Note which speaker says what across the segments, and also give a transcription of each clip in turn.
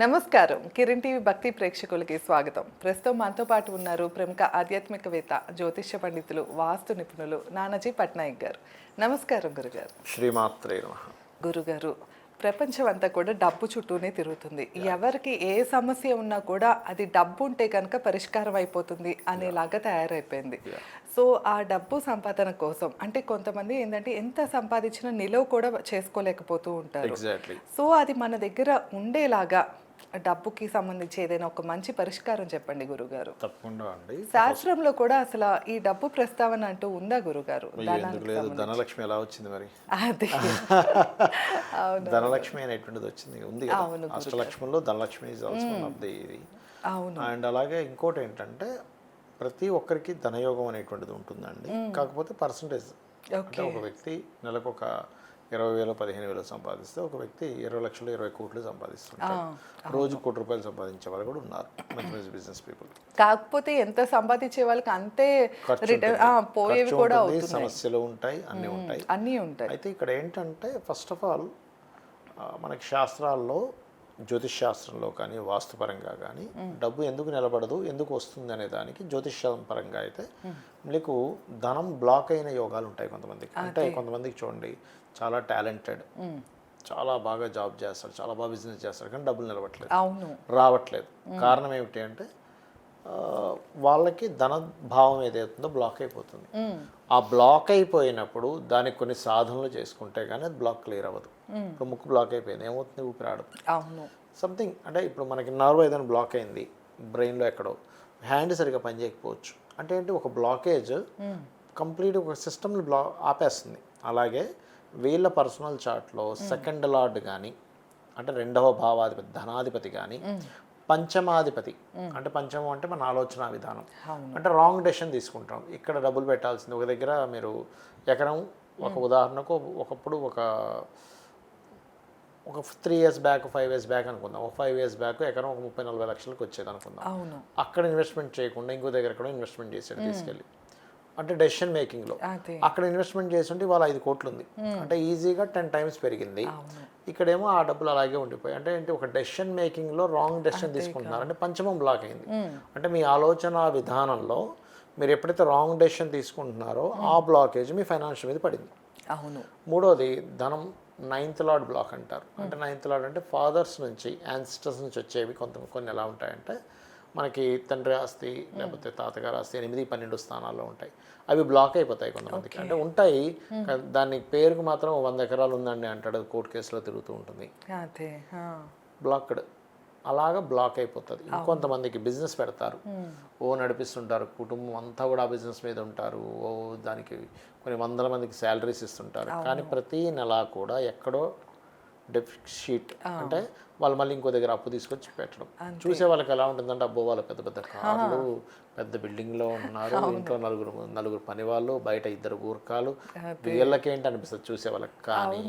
Speaker 1: నమస్కారం. కిరణ్ టీవీ భక్తి ప్రేక్షకులకి స్వాగతం. ప్రస్తుతం మనతో పాటు ఉన్నారు ప్రముఖ ఆధ్యాత్మికవేత్త జ్యోతిష్య పండితులు వాస్తు నిపుణులు నానాజీ పట్నాయక్ గారు. నమస్కారం గురుగారు.
Speaker 2: శ్రీమాత్రే
Speaker 1: గురుగారు ప్రపంచం అంతా కూడా డబ్బు చుట్టూనే తిరుగుతుంది. ఎవరికి ఏ సమస్య ఉన్నా కూడా అది డబ్బు ఉంటే కనుక పరిష్కారం అయిపోతుంది అనేలాగా తయారైపోయింది. సో ఆ డబ్బు సంపాదన కోసం అంటే కొంతమంది ఏంటంటే ఎంత సంపాదించినా నిలువ కూడా చేసుకోలేకపోతూ ఉంటారు. సో అది మన దగ్గర ఉండేలాగా డబ్బుకి సంబంధించి ఏదైనా ఒక మంచి పరిష్కారం చెప్పండి గురుగారు.
Speaker 2: తప్పకుండా అండి.
Speaker 1: శాస్త్రంలో కూడా అసలు ఈ డబ్బు ప్రస్తావన అంటూ ఉందా గురుగారు?
Speaker 2: ధనలక్ష్మి ఎలా వచ్చింది మరి?
Speaker 1: అదే.
Speaker 2: ధనలక్ష్మి అనేటువంటిది వచ్చింది. ఉంది
Speaker 1: అవును,
Speaker 2: అష్టలక్ష్మిలో ధనలక్ష్మి ఇది.
Speaker 1: అవును.
Speaker 2: అండ్ అలాగే ఇంకోటి ఏంటంటే ప్రతి ఒక్కరికి ధనయోగం అనేటువంటిది ఉంటుందండి. కాకపోతే పర్సంటేజ్. అంటే ఒక వ్యక్తి నెలకు ఒక ఇరవై వేలు పదిహేను వేలు సంపాదిస్తే ఒక వ్యక్తి ఇరవై లక్షలు ఇరవై కోట్లు సంపాదిస్తుంటారు రోజు కోటి రూపాయలు సంపాదించే వాళ్ళు కూడా ఉన్నారు మంచి మంచి బిజినెస్ పీపుల్.
Speaker 1: కాకపోతే ఎంత సంపాదించే వాళ్ళకి అంతే పోయేవి కూడా
Speaker 2: సమస్యలు ఉంటాయి అన్నీ ఉంటాయి.
Speaker 1: అన్నీ ఉంటాయి.
Speaker 2: అయితే ఇక్కడ ఏంటంటే ఫస్ట్ ఆఫ్ ఆల్ మనకి శాస్త్రాల్లో శాస్త్రంలో కానీ వాస్తుపరంగా కానీ డబ్బు ఎందుకు నిలబడదు ఎందుకు వస్తుంది అనే దానికి జ్యోతిష్యం పరంగా అయితే మీకు ధనం బ్లాక్ అయిన యోగాలు ఉంటాయి కొంతమందికి. అంటే కొంతమందికి చూడండి చాలా టాలెంటెడ్ చాలా బాగా జాబ్ చేస్తాడు చాలా బాగా బిజినెస్ చేస్తాడు కానీ డబ్బులు నిలబడట్లేదు.
Speaker 1: అవును.
Speaker 2: రావట్లేదు. కారణం ఏమిటి అంటే వాళ్ళకి ధన భావం ఏదైతుందో బ్లాక్ అయిపోతుంది. ఆ బ్లాక్ అయిపోయినప్పుడు దానికి కొన్ని సాధనలు చేసుకుంటే కానీ అది బ్లాక్ క్లియర్ అవ్వదు. ఇప్పుడు ముక్కు బ్లాక్ అయిపోయింది ఏమవుతుంది? ఊపిరాడదు
Speaker 1: అవును.
Speaker 2: సంథింగ్ అంటే ఇప్పుడు మనకి నర్వ్ ఏదైనా బ్లాక్ అయింది బ్రెయిన్లో ఎక్కడో హ్యాండ్ సరిగా పనిచేయకపోవచ్చు అంటే ఏంటి? ఒక బ్లాకేజ్ కంప్లీట్ ఒక సిస్టమ్ని బ్లా ఆపేస్తుంది. అలాగే వీళ్ళ పర్సనల్ చార్ట్లో సెకండ్ లార్డ్ కానీ అంటే రెండవ భావాధిపతి ధనాధిపతి కానీ పంచమాధిపతి. అంటే పంచమం అంటే మన ఆలోచన విధానం. అంటే రాంగ్ డెసిషన్ తీసుకుంటాం. ఇక్కడ డబ్బులు పెట్టాల్సింది ఒక దగ్గర మీరు ఎకరం ఒక ఉదాహరణకు ఒకప్పుడు ఒక ఒక three years back five years back అనుకుందాం. ఒక ఫైవ్ ఇయర్స్ బ్యాక్ ఎకరం ఒక ముప్పై నలభై లక్షలకు వచ్చేది అనుకుందాం. అక్కడ ఇన్వెస్ట్మెంట్ చేయకుండా ఇంకో దగ్గర ఎక్కడో ఇన్వెస్ట్మెంట్ చేశాడు తీసుకెళ్ళి. అంటే డెసిషన్ మేకింగ్లో అక్కడ ఇన్వెస్ట్మెంట్ చేస్తుంటే ఇవాళ ఐదు కోట్లు ఉంది. అంటే ఈజీగా టెన్ టైమ్స్ పెరిగింది. ఇక్కడేమో ఆ డబ్బులు అలాగే ఉండిపోయాయి. అంటే ఏంటి ఒక డెసిషన్ మేకింగ్లో రాంగ్ డెసిషన్ తీసుకుంటున్నారు. అంటే పంచమం బ్లాక్ అయింది. అంటే మీ ఆలోచన విధానంలో మీరు ఎప్పుడైతే రాంగ్ డెసిషన్ తీసుకుంటున్నారో ఆ బ్లాకేజ్ మీ ఫైనాన్షియల్ మీద పడింది.
Speaker 1: అవును.
Speaker 2: మూడోది ధనం నైన్త్ లార్డ్ బ్లాక్ అంటారు. అంటే నైన్త్ లార్డ్ అంటే ఫాదర్స్ నుంచి యాన్సిస్టర్స్ నుంచి వచ్చేవి కొంత కొన్ని ఎలా ఉంటాయంటే మనకి తండ్రి ఆస్తి లేకపోతే తాతగారి ఆస్తి ఎనిమిది పన్నెండు స్థానాల్లో ఉంటాయి. అవి బ్లాక్ అయిపోతాయి కొంతమందికి. అంటే ఉంటాయి దాని పేరుకు మాత్రం వంద ఎకరాలు ఉందండి అంటాడు కోర్టు కేసులో తిరుగుతూ ఉంటుంది. బ్లాక్డ్ అలాగా బ్లాక్ అయిపోతుంది. ఇంకొంతమందికి బిజినెస్ పెడతారు. ఓ నడిపిస్తుంటారు కుటుంబం అంతా కూడా ఆ బిజినెస్ మీద ఉంటారు. ఓ దానికి కొన్ని వందల మందికి శాలరీస్ ఇస్తుంటారు. కానీ ప్రతి నెల కూడా ఎక్కడో డెఫిషీట్ అంటే వాళ్ళు మళ్ళీ ఇంకో దగ్గర అప్పు తీసుకొచ్చి పెట్టడం. చూసే వాళ్ళకి ఎలా ఉంటుందంటే అబ్బో వాళ్ళు పెద్ద పెద్ద కార్లు పెద్ద బిల్డింగ్లో ఉన్నారు ఇంట్లో నలుగురు నలుగురు పని వాళ్ళు బయట ఇద్దరు గూర్ఖాలు. వీళ్ళకేంటి అనిపిస్తుంది చూసే వాళ్ళకి? కానీ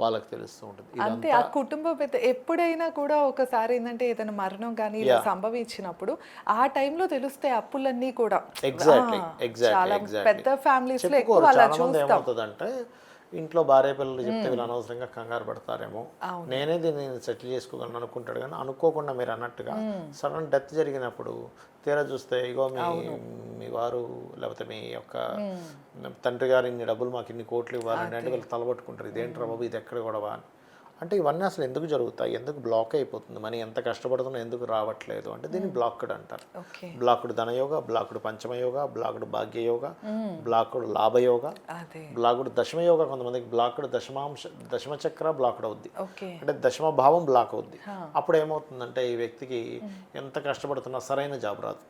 Speaker 2: వాళ్ళకి తెలుస్తూ ఉంటుంది.
Speaker 1: అంతే. ఆ కుటుంబ పెద్ద ఎప్పుడైనా కూడా ఒకసారి ఏంటంటే ఏదైనా మరణం కానీ ఇలా సంభవించినప్పుడు ఆ టైంలో తెలుస్తాయి అప్పులన్నీ కూడా.
Speaker 2: ఎగ్జాక్ట్లీ ఎగ్జాక్ట్లీ
Speaker 1: పెద్ద
Speaker 2: ఫ్యామిలీస్లో
Speaker 1: ఎక్కువ అలా చూస్తాం.
Speaker 2: ఇంట్లో భార్య పిల్లలు చెప్తే వీళ్ళు అనవసరంగా కంగారు పడతారేమో. నేనే దీన్ని సెటిల్ చేసుకోగలను అనుకుంటాడు కానీ అనుకోకుండా మీరు అన్నట్టుగా సడన్ డెత్ జరిగినప్పుడు తీరా చూస్తే ఇగో మీ మీ వారు లేకపోతే మీ యొక్క తండ్రి గారు ఇన్ని డబ్బులు మాకు ఇన్ని కోట్లు ఇవ్వాలండి అంటే వీళ్ళు తలబట్టుకుంటారు. ఇదేంట్రా బాబు ఇది ఎక్కడ గొడవ అని. అంటే ఇవన్నీ అసలు ఎందుకు జరుగుతాయి? ఎందుకు బ్లాక్ అయిపోతుంది? మనీ ఎంత కష్టపడుతున్నా ఎందుకు రావట్లేదు? అంటే దీన్ని బ్లాక్డ్ అంటారు. బ్లాక్డ్ ధనయోగ బ్లాక్డ్ పంచమయోగ బ్లాక్డ్ భాగ్యయోగ బ్లాక్డ్ లాభయోగ బ్లాక్డ్ దశమయోగ కొంతమందికి బ్లాక్డ్ దశమాంశ దశమచక్ర బ్లాక్డ్ అవుద్ది. అంటే దశమ భావం బ్లాక్ అవుద్ది. అప్పుడు ఏమవుతుందంటే ఈ వ్యక్తికి ఎంత కష్టపడుతున్నా సరైన జాబ్ రాదు.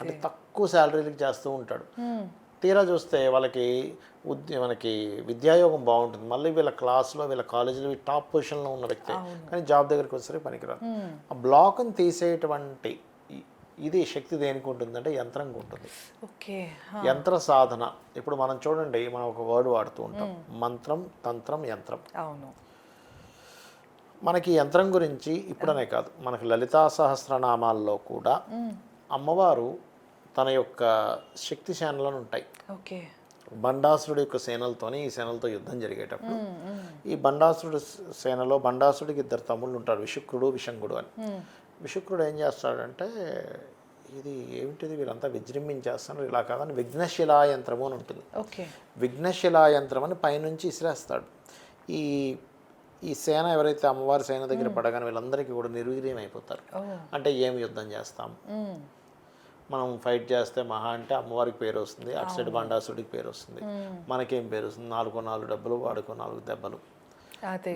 Speaker 2: అంటే తక్కువ శాలరీలకు చేస్తూ ఉంటాడు. తీరా చూస్తే వాళ్ళకి ఉద్య మనకి విద్యాయోగం బాగుంటుంది. మళ్ళీ వీళ్ళ క్లాస్లో వీళ్ళ కాలేజీలో టాప్ పొజిషన్లో ఉన్న వ్యక్తి కానీ జాబ్ దగ్గరికి వచ్చేసరికి పనికిరాదు. ఆ బ్లాక్ని తీసేటువంటి ఇది శక్తి దేనికి ఉంటుందంటే యంత్రంకి ఉంటుంది.
Speaker 1: ఓకే.
Speaker 2: యంత్ర సాధన. ఇప్పుడు మనం చూడండి మనం ఒక వర్డ్ వాడుతూ ఉంటాం. మంత్రం తంత్రం యంత్రం.
Speaker 1: అవును.
Speaker 2: మనకి యంత్రం గురించి ఇప్పుడనే కాదు. మనకి లలితా సహస్రనామాల్లో కూడా అమ్మవారు తన యొక్క శక్తి శానలను ఉంటాయి.
Speaker 1: ఓకే.
Speaker 2: బండాసురుడి యొక్క సేనలతోని ఈ సేనలతో యుద్ధం జరిగేటప్పుడు ఈ బండాసురుడు సేనలో బండాసురుడికి ఇద్దరు తమ్ముళ్ళు ఉంటారు విశుక్రుడు విషంగుడు అని. విశుక్రుడు ఏం చేస్తాడంటే ఇది ఏమిటిది వీళ్ళంతా విజృంభించేస్తున్నారు ఇలా కాదని విఘ్నశిలా యంత్రము అని ఉంటుంది.
Speaker 1: ఓకే.
Speaker 2: విఘ్నశిలా యంత్రం అని పైనుంచి ఇసిరేస్తాడు. ఈ ఈ సేన ఎవరైతే అమ్మవారి సేన దగ్గర పడగానే వీళ్ళందరికీ కూడా నిర్వీర్యం అయిపోతారు అంటే ఏం యుద్ధం చేస్తాం? మనం ఫైట్ చేస్తే మహా అంటే అమ్మవారికి పేరు వస్తుంది అటు సైడ్ బండాసుడికి పేరు వస్తుంది. మనకేం పేరు వస్తుంది? నాలుగు నాలుగు డబ్బులు వాడుకో నాలుగు దెబ్బలు.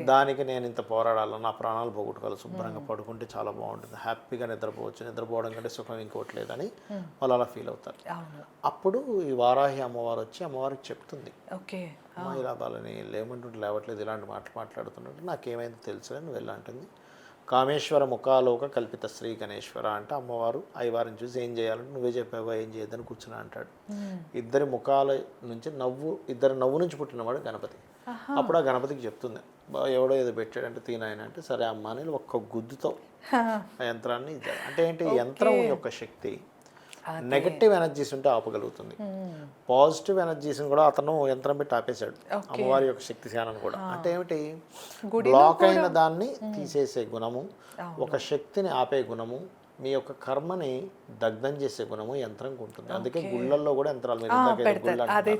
Speaker 2: దానికి నేను ఇంత పోరాడాలి? నా ప్రాణాలు పోగొట్టుకోవాలి. శుభ్రంగా పడుకుంటే చాలా బాగుంటుంది. హ్యాపీగా నిద్రపోవచ్చు. నిద్రపోవడం కంటే సుఖం ఇంకోటి లేదని వాళ్ళు అలా ఫీల్ అవుతారు. అప్పుడు ఈ వారాహి అమ్మవారు వచ్చి అమ్మవారికి చెప్తుంది. ఇలా వాళ్ళని లేమంటుంటే లేవట్లేదు. ఇలాంటి మాటలు మాట్లాడుతున్నట్టు నాకేమైందో తెలుసు అని వెళ్ళంటుంది. కామేశ్వర ముఖాలోక కల్పిత శ్రీ గణేశ్వర అంటే అమ్మవారు అయ్యవారిని చూసి ఏం చేయాలంటే నువ్వే చెప్పావా ఏం చేయొద్దని కూర్చుని అంటాడు. ఇద్దరి ముఖాల నుంచి నవ్వు ఇద్దరు నవ్వు నుంచి పుట్టినవాడు గణపతి. అప్పుడు ఆ గణపతికి చెప్తుంది "బా, ఎవడో ఏదో పెట్టాడంటే తీనాయన అంటే సరే అమ్మ అని ఒక్క గుద్దుతో ఆ యంత్రాన్ని అంటే ఏంటి? యంత్రం యొక్క శక్తి నెగటివ్ ఎనర్జీస్ ఉంటే ఆపగలుగుతుంది. పాజిటివ్ ఎనర్జీస్ని కూడా అతను యంత్రం పెట్టి ఆపేశాడు. అమ్మవారి యొక్క శక్తి శానాన్ని కూడా. అంటే ఏమిటి? బ్లాక్ అయిన దాన్ని తీసేసే గుణము ఒక శక్తిని ఆపే గుణము మీ యొక్క కర్మని దగ్ధం చేసే గుణము యంత్రంకి ఉంటుంది అందుకే గుళ్ళల్లో కూడా యంత్రాలు మీరు
Speaker 1: అదే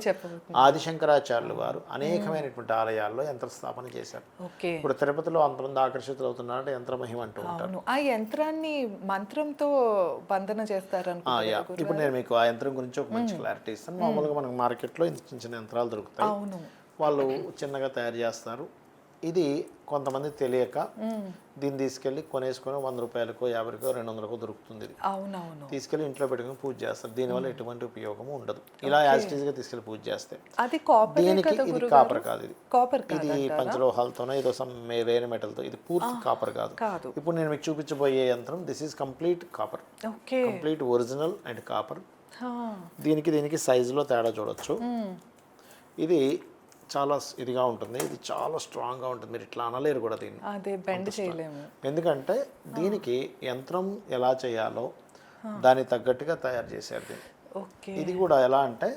Speaker 2: ఆదిశంకరాచార్యులు వారు అనేకమైనటువంటి ఆలయాల్లో యంత్ర స్థాపన చేశారు ఇప్పుడు తిరుపతిలో అంతమంది ఆకర్షితులు అవుతున్నారంటే యంత్ర మహిమ అంటూ ఉంటారు.
Speaker 1: ఆ యంత్రాన్ని మంత్రంతో బంధన చేస్తారు
Speaker 2: ఆ, యా. ఇప్పుడు నేను మీకు ఆ యంత్రం గురించి ఒక మంచి క్లారిటీ ఇస్తాను. మామూలుగా మనకు మార్కెట్లో ఇంత చిన్న చిన్న యంత్రాలు దొరుకుతాయి. వాళ్ళు చిన్నగా తయారు చేస్తారు. ఇది కొంతమంది తెలియక దీన్ని తీసుకెళ్ళి కొనేసుకొని వంద రూపాయలకో యాభైకో రెండు వందలకో దొరుకుతుంది
Speaker 1: అవునవును.
Speaker 2: తీసుకెళ్ళి ఇంట్లో పెట్టుకుని పూజ చేస్తారు. దీనివల్ల ఎటువంటి ఉపయోగం ఉండదు. ఇలా యాజ్గా తీసుకెళ్ళి పూజ చేస్తే.
Speaker 1: అది
Speaker 2: దీనికి ఇది కాపర్ కాదు ఇది.
Speaker 1: కాపర్
Speaker 2: ఇది పంచలోహాలతోనో ఏదో సమ్ వేరే మెటల్తో ఇది పూర్తి కాపర్ కాదు. ఇప్పుడు నేను మీకు చూపించబోయే యంత్రం this is complete copper complete original and copper దీనికి దీనికి సైజులో తేడా చూడొచ్చు. ఇది చాలా ఇదిగా ఉంటుంది. ఇది చాలా స్ట్రాంగ్గా ఉంటుంది. మీరు ఇట్లా అనలేరు కూడా దీన్ని.
Speaker 1: అదే బెండ్ చేయలేము.
Speaker 2: ఎందుకంటే దీనికి యంత్రం ఎలా చేయాలో దానికి తగ్గట్టుగా తయారు చేశారు దీన్ని.
Speaker 1: ఓకే.
Speaker 2: ఇది కూడా ఎలా అంటే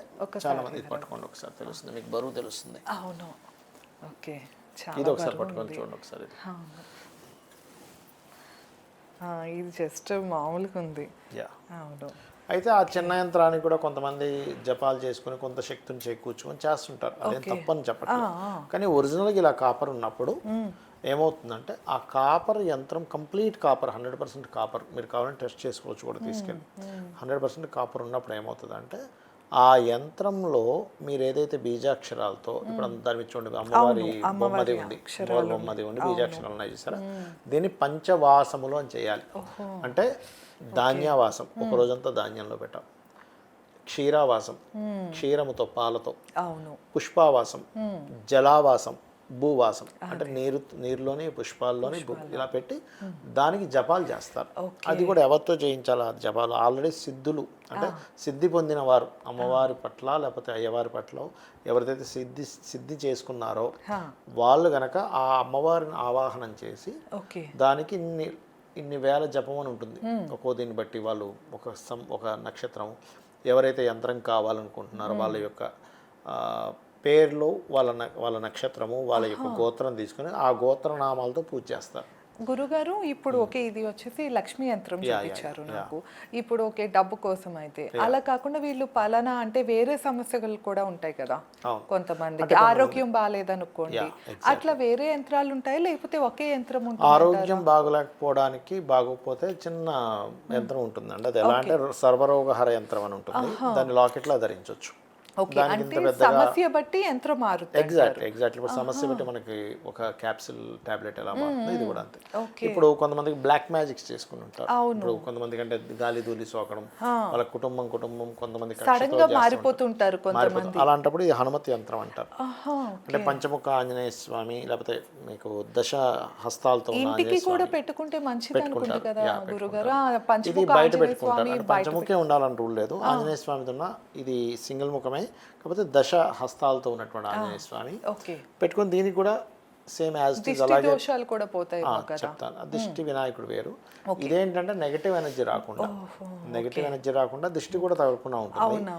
Speaker 2: చాలా మంది ఇది పట్టుకోండి ఒకసారి. తెలుస్తుంది. మీకు బరువు తెలుస్తుంది.
Speaker 1: అవును. ఓకే.
Speaker 2: ఇది ఒకసారి పట్టుకొని చూడండి ఒకసారి ఇది.
Speaker 1: జస్ట్ మామూలుగా ఉంది.
Speaker 2: యా.
Speaker 1: అవును.
Speaker 2: అయితే ఆ చిన్న యంత్రానికి కూడా కొంతమంది జపాలు చేసుకుని కొంత శక్తిని చేకూర్చుకొని చేస్తుంటారు. అదేం తప్పని చెప్పట్లేదు. కానీ ఒరిజినల్గా ఇలా కాపర్ ఉన్నప్పుడు ఏమవుతుందంటే ఆ కాపర్ యంత్రం complete copper hundred percent copper మీరు కావాలంటే టెస్ట్ చేసుకోవచ్చు కూడా తీసుకెళ్ళి. హండ్రెడ్ పర్సెంట్ కాపర్ ఉన్నప్పుడు ఏమవుతుందంటే ఆ యంత్రంలో మీరు ఏదైతే బీజాక్షరాలతో ఇప్పుడు అంత దాని మీద చూడండి అమ్మవారి బొమ్మది ఉంది అమ్మవారి బొమ్మది ఉంది బీజాక్షరాలు ఉన్నాయి చూసారా? దీన్ని పంచవాసములు అని చేయాలి. అంటే ధాన్యవాసం ఒక రోజంతా ధాన్యంలో పెట్టాం. క్షీరావాసం క్షీరముతో పాలతో పుష్పావాసం జలావాసం భూవాసం. అంటే నీరు నీరులోని పుష్పాల్లోని ఇలా పెట్టి దానికి జపాలు చేస్తారు. అది కూడా ఎవరితో చేయించాలి? ఆ జపాలు. ఆల్రెడీ సిద్ధులు. అంటే సిద్ధి పొందిన వారు అమ్మవారి పట్ల లేకపోతే అయ్యవారి పట్ల ఎవరిదైతే సిద్ధి సిద్ధి చేసుకున్నారో వాళ్ళు గనక ఆ అమ్మవారిని ఆవాహనం చేసి దానికి ఇన్ని ఇన్ని వేల జపం అని ఉంటుంది. ఒక్కో దీన్ని బట్టి వాళ్ళు ఒక సం ఒక నక్షత్రం ఎవరైతే యంత్రం కావాలనుకుంటున్నారో వాళ్ళ యొక్క పేర్లు వాళ్ళ వాళ్ళ నక్షత్రము వాళ్ళ యొక్క గోత్రం తీసుకుని ఆ గోత్రనామాలతో పూజ చేస్తారు.
Speaker 1: గురుగారు ఇప్పుడు ఓకే ఇది వచ్చేసి లక్ష్మీ యంత్రం చూపించారు నాకు. ఇప్పుడు ఓకే డబ్బు కోసం అయితే అలా కాకుండా వీళ్ళు పలానా అంటే వేరే సమస్యలు కూడా ఉంటాయి కదా. కొంతమందికి. ఆరోగ్యం బాగాలేదనుకోండి. అట్లా వేరే యంత్రాలు ఉంటాయి లేకపోతే ఒకే యంత్రం ఉంటుంది
Speaker 2: ఆరోగ్యం బాగలేకపోవడానికి బాగోకపోతే చిన్న యంత్రం ఉంటుందండి. అది ఎలా అంటే సర్వరోగహర యంత్రం అని ఉంటుంది. దాన్ని లాకెట్లో ధరించవచ్చు
Speaker 1: ఓకే అంటే సమస్య బట్టి యంత్రం మారుతుంది
Speaker 2: ఎగ్జాక్ట్ ఎగ్జాక్ట్ ఇప్పుడు సమస్య బట్టి మనకి ఒక క్యాప్సిల్ టాబ్లెట్ ఎలా మారుతుంది ఇది కూడా అంతే. ఇప్పుడు కొంతమందికి బ్లాక్ మ్యాజిక్స్ చేసుకుని ఉంటారు. ఇప్పుడు కొంతమందికి అంటే గాలి దూలి సోకడం వాళ్ళ కుటుంబం కుటుంబం కొంతమంది సడన్గా
Speaker 1: మారిపోతుంటారు కొంత
Speaker 2: మారిపోతుంది అలాంటప్పుడు ఇది హనుమతి యంత్రం అంటారు. అంటే పంచముఖ ఆంజనేయ స్వామి లేకపోతే మీకు దశ హస్తాలతో
Speaker 1: ఇంటికి కూడా పెట్టుకుంటే మంచిది అనుకుంటా
Speaker 2: పెట్టుకుంటారు.
Speaker 1: కదా గురుగారు పంచముఖ
Speaker 2: బయట పెట్టుకుంటారు. పంచముఖే ఉండాలని రూల్ లేదు. ఆంజనేయ స్వామిది ఉన్న ఇది సింగిల్ ముఖమే. కాకపోతే దశ హస్తాలతో ఉన్నటువంటి ఆంజనేయ స్వామి. పెట్టుకొని దీనికి కూడా సేమ్ యాజ్ అలాగే
Speaker 1: దోషాలు కూడా పోతాయి
Speaker 2: చెప్తాను. దిష్టి వినాయకుడు వేరు. ఇదేంటంటే నెగటివ్ ఎనర్జీ రాకుండా నెగటివ్ ఎనర్జీ రాకుండా దిష్టి కూడా తగలకుండా ఉంటుంది.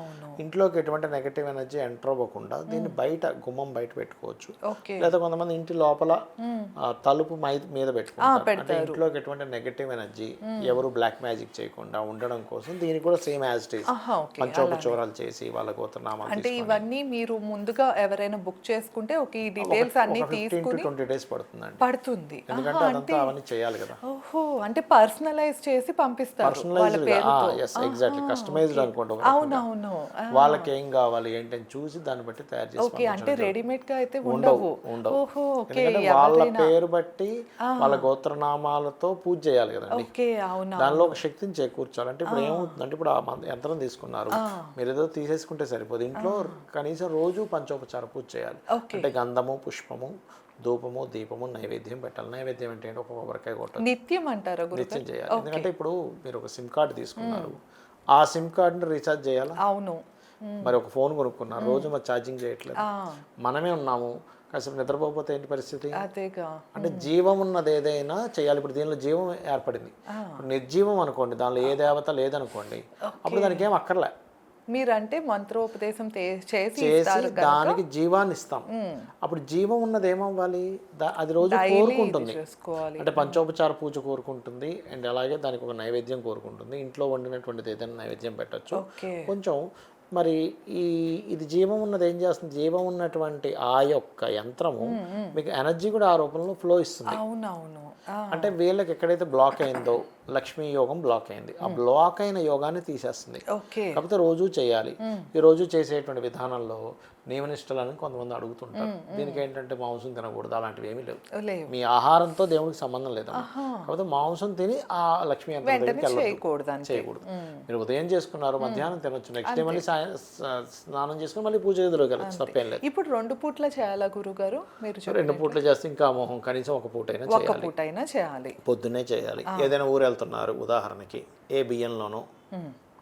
Speaker 2: ఇంట్లోకి ఎటువంటి నెగటివ్ ఎనర్జీ ఎంటర్ అవ్వకుండా దీన్ని బయట గుమ్మం బయట పెట్టుకోవచ్చు. లేదా కొంతమంది ఇంటి లోపల తలుపు మై మీద పెట్టుకుంటారు. అంటే ఇంట్లోకి ఎటువంటి నెగటివ్ ఎనర్జీ ఎవరు బ్లాక్ మ్యాజిక్ చేయకుండా ఉండడం కోసం దీనికి కూడా సేమ్ యాజ్ ఇట్ ఈస్ పంచోపచోరాలు చేసి వాళ్ళ గోత్రనామాలు
Speaker 1: అంటే ఇవన్నీ మీరు ముందుగా ఎవరైనా బుక్ చేసుకుంటే ఒక ఈ డీటెయిల్స్ అన్ని తీసుకుని
Speaker 2: ట్వంటీ డేస్ పడుతుందండి.
Speaker 1: పడుతుంది.
Speaker 2: ఎందుకంటే అదంతా అవన్నీ చేయాలి కదా.
Speaker 1: ఓహో అంటే పర్సనలైజ్ చేసి పంపిస్తారు వాళ్ళ పేరుతో.
Speaker 2: ఎగ్జాక్ట్లీ కస్టమైజ్డ్ రకంగా.
Speaker 1: అవునవును.
Speaker 2: వాళ్ళకి ఏం కావాలి ఏంటని చూసి దాన్ని బట్టి తయారు చేసి
Speaker 1: ఓకే అంటే రెడీమేడ్గా అయితే
Speaker 2: ఉండవు
Speaker 1: ఉండవు. ఓహో ఓకే
Speaker 2: వాళ్ళ పేరు బట్టి వాళ్ళ గోత్రనామాలతో పూజ చేయాలి కదండి.
Speaker 1: ఓకే అవునా
Speaker 2: దానిలో ఒక శక్తిని చేకూర్చాలి. అంటే ఇప్పుడు ఏమవుతుందంటే ఇప్పుడు ఆ యంత్రం తీసుకున్నారు. మీరు ఏదో తీసేసుకుంటే సరిపోదు. ఇంట్లో కనీసం రోజు పంచోపచార పూజ చేయాలి. అంటే గంధము పుష్పము ధూపము దీపము నైవేద్యం పెట్టాలి. నైవేద్యం అంటే? ఒక కొబ్బరికాయ కొట్టాలి.
Speaker 1: నిత్యం అంటారా
Speaker 2: నిత్యం చేయాలి. ఎందుకంటే ఇప్పుడు మీరు ఒక సిమ్ కార్డు తీసుకున్నారు. ఆ సిమ్ కార్డుని రీఛార్జ్ చేయాలా?
Speaker 1: అవును.
Speaker 2: మరి ఒక ఫోన్ కొనుక్కున్నారు. రోజు మరి ఛార్జింగ్ చేయట్లేదు. మనమే ఉన్నాము. కాసేపు నిద్రపోతే ఏంటి పరిస్థితి? అంటే జీవం ఉన్నది ఏదైనా చేయాలి. ఇప్పుడు దీనిలో జీవం ఏర్పడింది. నిర్జీవం అనుకోండి. దానిలో ఏ దేవత లేదనుకోండి. అప్పుడు దానికి ఏం అక్కర్లే.
Speaker 1: మీరంటే మంత్రోపదేశం చేసి
Speaker 2: దానికి జీవాన్ని ఇస్తాం అప్పుడు జీవం ఉన్నది ఏమవ్వాలి? అది రోజు కోరుకుంటుంది. అంటే పంచోపచార పూజ కోరుకుంటుంది. అండ్ అలాగే దానికి ఒక నైవేద్యం కోరుకుంటుంది. ఇంట్లో వండినటువంటిది ఏదైనా నైవేద్యం పెట్టొచ్చు. కొంచెం మరి ఈ ఇది జీవం ఉన్నది ఏం చేస్తుంది? జీవం ఉన్నటువంటి ఆ యొక్క యంత్రము మీకు ఎనర్జీ కూడా ఆ రూపంలో ఫ్లో ఇస్తుంది.
Speaker 1: అవునవును.
Speaker 2: అంటే వీళ్ళకి ఎక్కడైతే బ్లాక్ అయిందో లక్ష్మీ యోగం బ్లాక్ అయింది. ఆ బ్లాక్ అయిన యోగాన్ని తీసేస్తుంది.
Speaker 1: ఓకే.
Speaker 2: కాకపోతే రోజు చేయాలి. ఈ రోజు చేసేటువంటి విధానంలో నియమనిష్టలని కొంతమంది అడుగుతుంటారు. దీనికి ఏంటంటే మాంసం తినకూడదు అలాంటివి ఏమీ లేవు. మీ ఆహారంతో దేవుడికి సంబంధం లేదు కాకపోతే మాంసం తిని ఆ లక్ష్మీ యంత్రం.
Speaker 1: చేయకూడదు.
Speaker 2: మీరు ఉదయం చేసుకున్నారు మధ్యాహ్నం తినొచ్చు. నెక్స్ట్ డే మళ్ళీ స్నానం చేసుకుని మళ్ళీ పూజ గదిలోకి వెళ్ళచ్చు. తప్పేం లేదు.
Speaker 1: ఇప్పుడు రెండు పూట్ల చేయాలా గురుగారు? మీరు
Speaker 2: రెండు పూటలు చేస్తే ఇంకా మోహం కనీసం ఒక పూట అయినా చేయాలి. పొద్దున్నే చేయాలి. ఏదైనా ఊరు వెళ్తున్నారు ఉదాహరణకి ఏ బియ్యంలోనో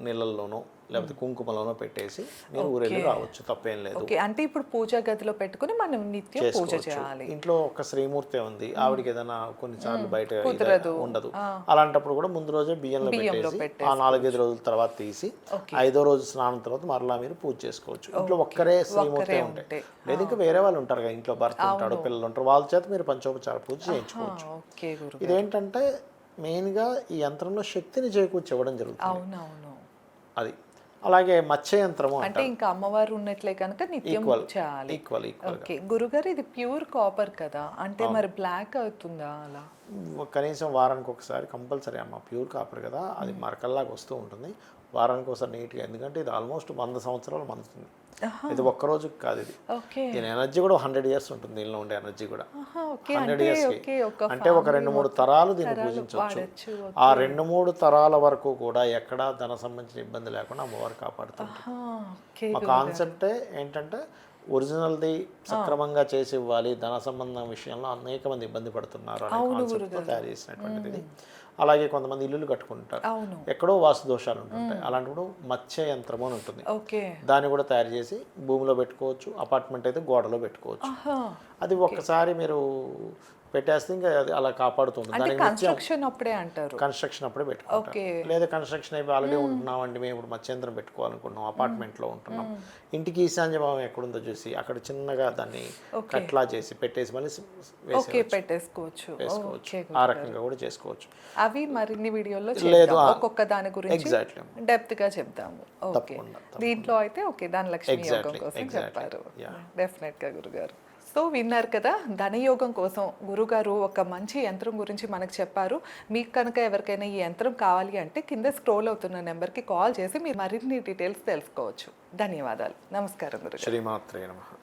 Speaker 2: నీళ్ళల్లోనో లేకపోతే కుంకుమలోనో పెట్టేసి మీరు ఊరెళ్ళి రావచ్చు తప్పేం లేదు.
Speaker 1: అంటే ఇప్పుడు పూజా గదిలో పెట్టుకుని మనం నిత్యం పూజ చేయాలి.
Speaker 2: ఇంట్లో ఒక శ్రీమూర్తి ఉంది. ఆవిడకి ఏదైనా కొన్నిసార్లు బయట ఉండదు. అలాంటప్పుడు కూడా ముందు రోజే బియ్యంలో పెట్టేసి ఆ నాలుగైదు రోజుల తర్వాత తీసి ఐదో రోజు స్నానం తర్వాత మరలా మీరు పూజ చేసుకోవచ్చు. ఇంట్లో ఒక్కరే శ్రీమూర్తి
Speaker 1: ఉంటే.
Speaker 2: ఉంటాయి లేదు ఇంకా వేరే వాళ్ళు ఉంటారు కదా ఇంట్లో భర్త ఉంటాడు పిల్లలు ఉంటారు వాళ్ళ చేత మీరు పంచోపచార పూజ చేయించుకోవచ్చు. ఇదేంటంటే మెయిన్గా ఈ యంత్రంలో శక్తిని చేకూర్చి ఇవ్వడం జరుగుతుంది.
Speaker 1: అవునవును.
Speaker 2: అది. అలాగే మత్స్య యంత్రము
Speaker 1: అంటే ఇంకా అమ్మవారు ఉన్నట్లే కనుక నిత్యం చేయాలి.
Speaker 2: Equal equal
Speaker 1: okay. గురుగారు ఇది ప్యూర్ కాపర్ కదా? అంటే మరి బ్లాక్ అవుతుందా అలా?
Speaker 2: కనీసం వారానికి ఒకసారి కంపల్సరీ అమ్మ ప్యూర్ కాపర్ కదా? అది మరకల్లాగా వస్తూ ఉంటుంది. వారానికి ఒకసారి నీట్గా ఎందుకంటే ఇది ఆల్మోస్ట్ వంద సంవత్సరాలు మందుతుంది. ఇది ఒక్క రోజుకి కాదు ఇది. దీని ఎనర్జీ కూడా హండ్రెడ్ ఇయర్స్ ఉంటుంది దీనిలో ఉండే ఎనర్జీ కూడా. హండ్రెడ్
Speaker 1: ఒక
Speaker 2: అంటే ఒక రెండు మూడు తరాలు దీన్ని పూజించవచ్చు. ఆ రెండు మూడు తరాల వరకు కూడా ఎక్కడా ధన సంబంధించిన ఇబ్బంది లేకుండా అమ్మవారు కాపాడుతుంది మా కాన్సెప్టే ఏంటంటే ఒరిజినల్ది సక్రమంగా చేసి ఇవ్వాలి ధన సంబంధం విషయంలో అనేక మంది ఇబ్బంది పడుతున్నారు అనే కాన్సెప్ట్తో తయారు చేసినటువంటిది అలాగే కొంతమంది ఇల్లులు కట్టుకుంటారు. ఎక్కడో వాస్తు దోషాలు ఉంటుంటాయి అలాంటప్పుడు మత్స్య యంత్రము అని ఉంటుంది. దాన్ని కూడా తయారు చేసి భూమిలో పెట్టుకోవచ్చు అపార్ట్మెంట్ అయితే గోడలో పెట్టుకోవచ్చు. అది ఒక్కసారి మీరు పెట్టేస్తే ఇంకా అది అలా కాపాడుతుంది. దానికి
Speaker 1: కన్స్ట్రక్షన్ అప్పుడే అంటారు.
Speaker 2: కన్స్ట్రక్షన్ అప్పుడే పెట్టుకుంటాం లేదా కన్స్ట్రక్షన్ అయిపోయి ఆల్రెడీ ఉంటున్నామండి మేము ఇప్పుడు మత్స్యంత్రం పెట్టుకోవాలనుకుంటున్నాం అపార్ట్మెంట్లో ఉంటున్నాం. ఇంటికి ఈశాన్య భావం ఎక్కడుందో చూసి అక్కడ చిన్నగా దాన్ని కట్లా చేసి పెట్టేసి మళ్ళీ
Speaker 1: ఓకే పెట్టేసుకోవచ్చు.
Speaker 2: ఆ రకంగా కూడా చేసుకోవచ్చు.
Speaker 1: అవి మరిన్ని వీడియోల్లో
Speaker 2: లేదు,
Speaker 1: ఒక్కొక్క దాని గురించి
Speaker 2: ఎగ్జాక్ట్లీ
Speaker 1: డెప్త్గా చెప్దాము. ఓకే. దీంట్లో అయితే ఓకే దాని
Speaker 2: Exactly,
Speaker 1: కోసం చెప్పారు. డెఫినెట్గా గురుగారు. సో విన్నారు కదా. ధనయోగం కోసం గురుగారు ఒక మంచి యంత్రం గురించి మనకు చెప్పారు. మీకు కనుక ఎవరికైనా ఈ యంత్రం కావాలి అంటే కింద స్క్రోల్ అవుతున్న నెంబర్కి కాల్ చేసి మీరు మరిన్ని డీటెయిల్స్ తెలుసుకోవచ్చు. ధన్యవాదాలు. నమస్కారం గురు
Speaker 2: శ్రీమాత్రే నమ.